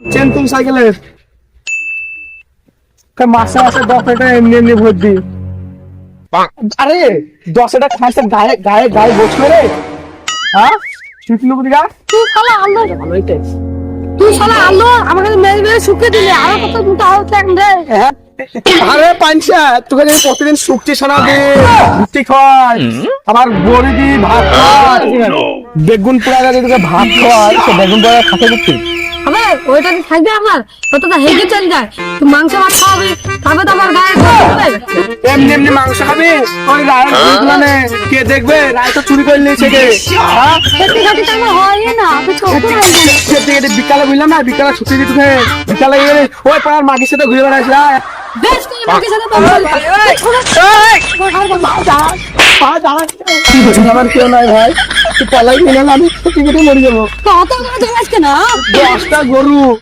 Chain তুম সাইকেলের মাসে মাসে দশ টাকা এমনি এমনি ভোট দি আরে দশ খাইছে গায়ে গায়ে গায়ে বসল রে হ্যাঁ? শিখলো বুঝিগা তুই শালা আলো। তুই শালা আলো আমাকে মেরে মেরে শুকিয়ে দিলে। আর কত দুটো হ্যাঁ? আরে পাঞ্চা তোকে যদি প্রতিদিন শুক্তি সোনা দি রুটি খাওয়াই আবার বড়ি দি ভাত খাওয়াই বেগুন পোড়া গাছে তোকে ভাত খাওয়াই সে বেগুন পোড়া খাতে করতে ওইটা থাকবে আমার তো হেগে চলে যায় মাংস ভাত খাওয়াবি তবে তো আমার গায়ে হবে। এমনি এমনি মাংস খাবি ওই রায়ের মানে কে দেখবে রায় তো চুরি করে নিয়েছে কে হ্যাঁ খেতে তো আমার হয় না খেতে খেতে বিকালে বুঝলাম না বিকালে ছুটি দিতে বিকালে গেলে ওই পাড়ার মাগির সাথে ঘুরে বেড়াইছে বেশ তুই মাকে সাথে কথা বল আমার কেউ নাই ভাই পালাই নিলাম আমি মরে যাব। তো অত করে আজকে না? দশটা গরু।